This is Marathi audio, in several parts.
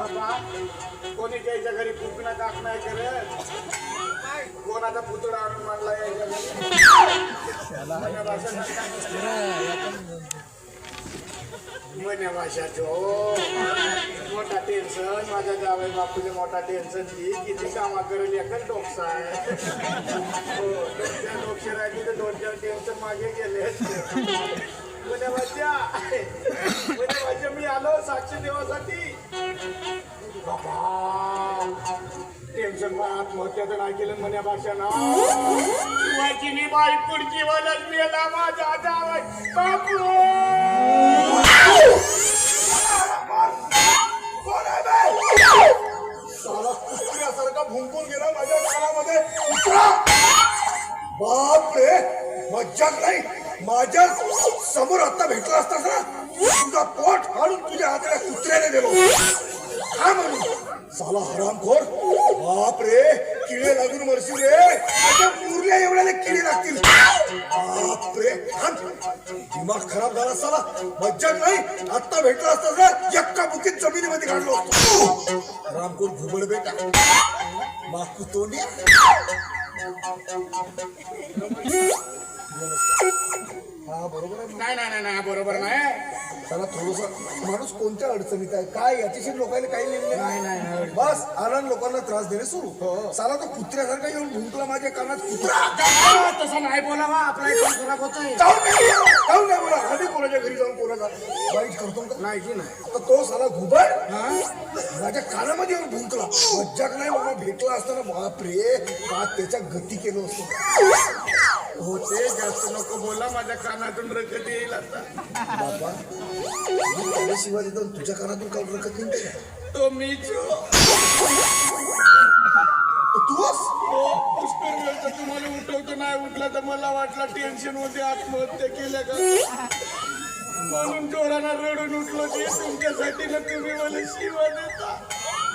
बाबा कोणी त्याच्या घरी कुकना काक नाही करत. कोणाचा पुतळा आणून मांडला यायच्या घरी? मन्या भाषाचो हो. मोठा टेन्शन माझ्या जावई बापूले मोठा टेन्शन ती किती कामा करेल एकच डोकसा आहे. हो, दोन चार तर दोन चार टेन्शन मागे गेले. मन्या भाषा मी आलो साक्षी देवासाठी. टेन्शन पण आत्महत्या तर नाही केलं मन्या भाषा ना शिवाजीनी बाई पुढची वलच मेला माझा जावाय बापू कुत्र्यासारखा भुंकून गेला माझ्या कानामध्ये. बाप रे मज्जाक नाही. माझ्यासमोर आता भेटला असतास ना तुझा पोट फाडून तुझ्या हाताला कुत्र्याने दिलो काय म्हणू साला हरामखोर बाप रे किडे लागून मरशी रे. आता मुरल्या एवढ्याला किडे लागतील. बाप रे दिमाग खराब झाला साला. मज्जाक नाही. आत्ता भेटला असता जर एक्का बुकीत जमिनीमध्ये काढलो असतो. रामकोर घुबड बेटा. माकू तोंडी. हा बरोबर आहे नाही नाही नाही, नाही बरोबर नाही. त्याला थोडस माणूस कोणत्या अडचणीत आहे? काय? याच्याशी लोकांना काही नाही, नाही, नाही. बस आला न लोकांना त्रास देणे सुरू. साला तो कुत्र्यासारखा येऊन भुंकला माझ्या कानात. कुत्रा! आ, तसं नाही बोलावा. आपला एकदम खराब होतोय. जाऊन नाही जाऊन नाही बोला. आधी कोणाच्या घरी जाऊन कोणाला वाईट करतो का? नाही की नाही. तर तो साला घुबड हा? माझ्या कानामध्ये येऊन भुंकला. मज्जाक नाही बाबा भेटला असताना बापरे का त्याच्या गती केलं असतं? होते जास्त नको बोला माझ्या कानातून रकत येईल आता. बाबा मी त्याच्याशिवाय देतो तुझ्या कानातून काल निघते का तो तूच? हो, तुम्हाला उठवतो नाही उठला तर मला वाटलं टेन्शनमध्ये आत्महत्या केल्या का? म्हणून जोरानं रडून उठलो की तुमच्यासाठी ना तुम्ही मला शिवा देता.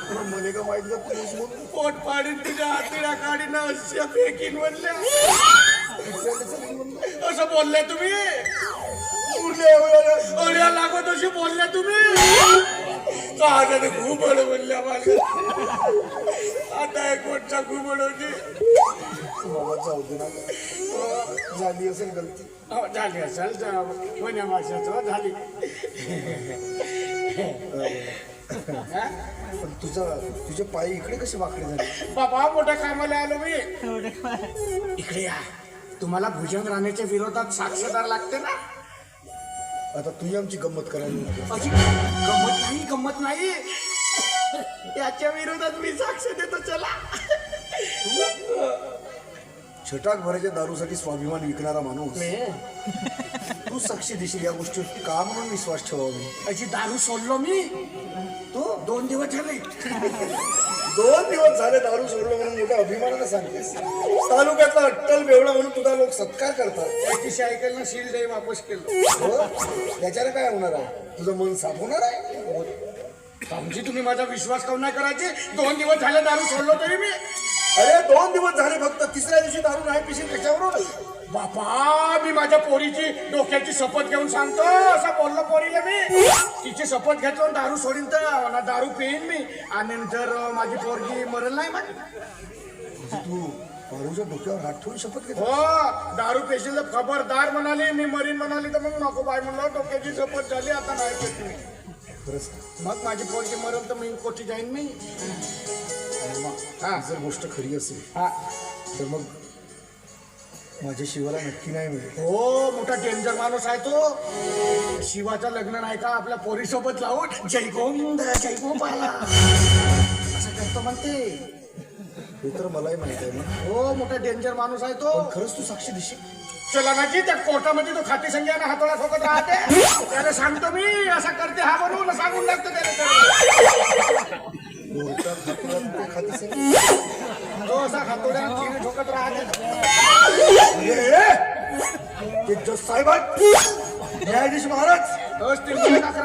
मला का माहीत का तूच म्हणून? पोट पाडीन तुझ्या हातीला काढीन अशा फेकीन म्हणल्या. असं बोलले तुम्ही? ओढ्या लागत अशी बोलल्या तुम्ही? आता घुबड बोलल्या माझ्या. आता एक होती मला जाऊ दे ना झाली असेल गलती. हो, झाली असेल. जा- कोण्या माशाचं? झाली. हा? पण तुझा तुझे पाय इकडे कसे वाकडे झाले? बाबा मोठ्या कामाला आलो मी. इकडे या. तुम्हाला भुजंग राणेच्या विरोधात साक्षीदार लागते ना? आता तुझी आमची गंमत करायला. अशी गंमत नाही गंमत नाही. याच्या विरोधात मी साक्ष देतो चला. छटाक भराच्या दारूसाठी स्वाभिमान विकणारा माणूस. तू साक्षी देशील या गोष्टीवर. का म्हणून विश्वास ठेवावी अशी दारू सोडलो मी? तू दोन दिवस झाले. दोन दिवस झाले दारू सोडलो म्हणून मोठ्या अभिमानानं सांगतेस तालुक्यातला अट्टल बेवडा म्हणून तुझा लोक सत्कार करतात. त्याची सील दे वापस केलं. हो? त्याच्याने काय होणार आहे? तुझं मन साफ होणार आहे समजी तुम्ही माझा विश्वास काऊन नाही करायचे? दोन दिवस झाले दारू सोडलो तरी मी. अरे दोन दिवस झाले फक्त तिसऱ्या दिवशी दारू नाही पिशील कशावरून? बापा मी माझ्या पोरीची डोक्याची शपथ घेऊन सांगतो. असं बोललो पोरीला मी. तिची शपथ आणि दारू सोडीन तर. ना दारू पेईन मी. आणि जर माझी पोरगी मरल नाही मग म्हणजे तू दारूच्या डोक्यावर हात ठेवून शपथ घेतो हो दारू पेशील तर खबरदार म्हणाली मी मरीन म्हणाली तर मग नको बाय म्हणलं. डोक्याची शपथ झाली आता नाही खरंच मग माझी पोरगी मरल तर मी कोठी जाईन मी. मग हा. जर गोष्ट खरी असेल हा. तर मग माझ्या शिवाला नक्की नाही मिळेल. हो मोठा डेंजर माणूस आहे तो. शिवाचं लग्न नाही का आपल्या पोरीसोबत लावून? जय गोविंद जय गोपाला. असं करतो म्हणते हे तर मलाही माहीत आहे ना हो मोठा डेंजर माणूस आहे तो. पण खरंच तू साक्षी देशील चला ना जी त्या कोर्टामध्ये तो खाती संख्याने हातोडा ठोकत राहते. त्याला सांगतो मी असं करते हा म्हणून सांगून टाकतो त्याला. कोर्टात खाती. ठोकत राहते. जज साहेब. न्यायाधीश महाराज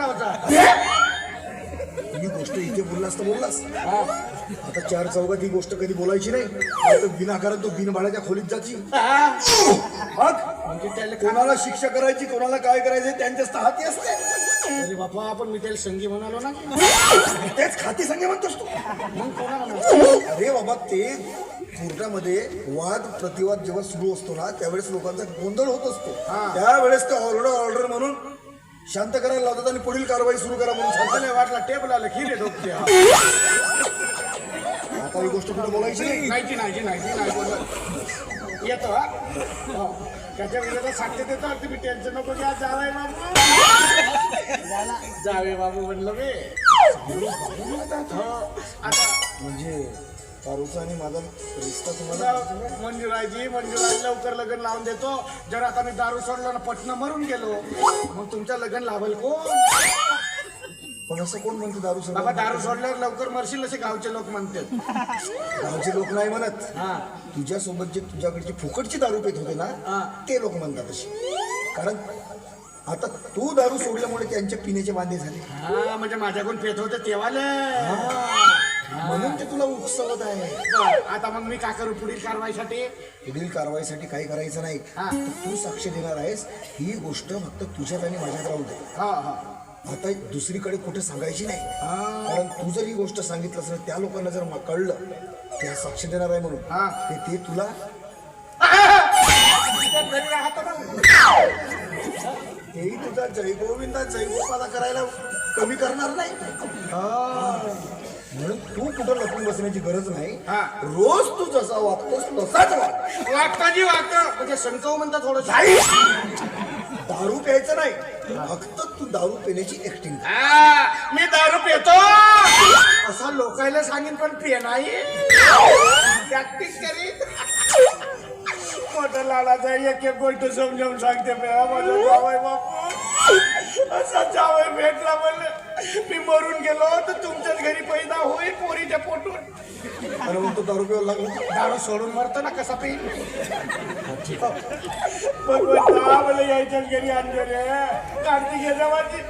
होता ही गोष्ट इथे बोललास तर बोललास. आता चार चौघात ही गोष्ट कधी बोलायची नाही. विनाकारण तो बिनभाड्याच्या खोलीत जाची. मग म्हणजे त्याला कोणाला शिक्षा करायची कोणाला काय करायचं त्यांच्याच तर हाती असते. अरे बापा आपण मी त्याला संगी म्हणालो ना तेच खाती संगे म्हणतोस तू मग कोणाला? अरे बाबा ते कोर्टामध्ये वाद प्रतिवाद जेव्हा सुरू असतो ना त्यावेळेस लोकांचा गोंधळ होत असतो हा. त्यावेळेस ते ऑर्डर ऑर्डर म्हणून शांत करायला लावतात आणि पुढील कारवाई सुरू करा म्हणून सांगतात मला वाटला टेबल आलं खिरे डोकते आता ही गोष्ट कुठे बोलायची नाही. नाही नाही नाही बोलत. येतो हा? हो. त्याच्या विरोधात आणि तुम्ही टेन्शन नको घ्या जावे बाबू. जावे बाबू म्हणलं बे हो. आता म्हणजे पारूचा आणि माझा रिश्ता तुम्हाला मंजुराजी मंजुराजी लवकर लग्न लावून देतो. जर आता मी दारू सोडलो ना पटणं मरून गेलो. मग तुमचं लग्न लाभल कोण? पण असं कोण म्हणते दारू बाबा सोडा दारू सोडल्यावर लवकर मरशील असे गावचे लोक म्हणतात. गावचे लोक नाही म्हणत. हा. तुझ्यासोबत जे तुझ्याकडची फुकटची दारू पेत होते हा. ना ते लोक म्हणतात अशी कारण आता तू दारू सोडल्यामुळे त्यांच्या पिण्याचे वांदे झाले. हा म्हणजे माझ्याकडून पेत होते तेवाले. म्हणून ते तुला उकसवत आहे. बरं, आता मग मी का करू पुढील कारवाईसाठी? पुढील कारवाईसाठी काही करायचं नाही. हा. तर तू साक्ष देणार आहेस. ही गोष्ट फक्त तुझ्यात आणि माझ्यात राहू दे. हा हा. आता दुसरीकडे कुठे सांगायची नाही. कारण तू जर ही गोष्ट सांगितलंस ना त्या लोकांना जर म- कळलं त्या साक्ष देणार आहे म्हणून. हा. ते ते तुला. तेही तुझा जयगोविंदा जयगोपाला करायला कमी करणार नाही. म्हणून तू कुठं लपून बसण्याची गरज नाही. हा. रोज तू जसा वागतोस तसाच वाग. वागता जी वागता. म्हणजे शंकाऊ म्हणतात थोडं. दारू प्यायचं नाही. फक्त तू दारू पिण्याची ऍक्टिंग मी दारू पितो. असं लोकायला सांगेन पण पिय नाही. प्रॅक्टिस करीत मोठं लाडाचा एक एक गोष्ट समजावून सांगते माझा जावय बापू. असा जावय भेटला म्हणलं मी मरून गेलो तर तुमच्याच घरी पैदा होईल पोरीच्या पोटून. आणि मग तो दारू प्यायला लागला? दारू सोडून मरतो ना कसा पे भगवंता मला यायच्याच घरी आणलं रे. कार्तिक माझी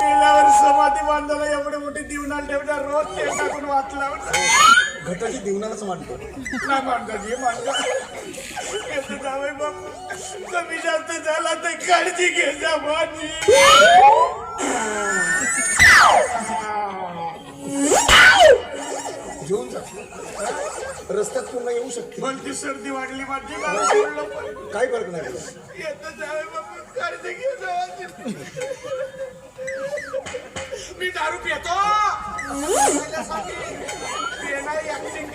पेल्यावर समाधी बांधायला एवढे मोठे दिवना ठेवणार रोज ते टाकून वाचला. घटाची दिवनालाच मांडतो. नाही मांडा मांडा येतो जावई बापू कमी जास्त झाला तर काळजी घे जा माझी घेऊन जा. रस्त्यात पुन्हा येऊ शकते? भलती सर्दी वाढली माझी सोडलं पण. काही फरक नाही. पडत. येतो काळजी घे मी दारू पितो पिण्यासाठी ऍक्टिंग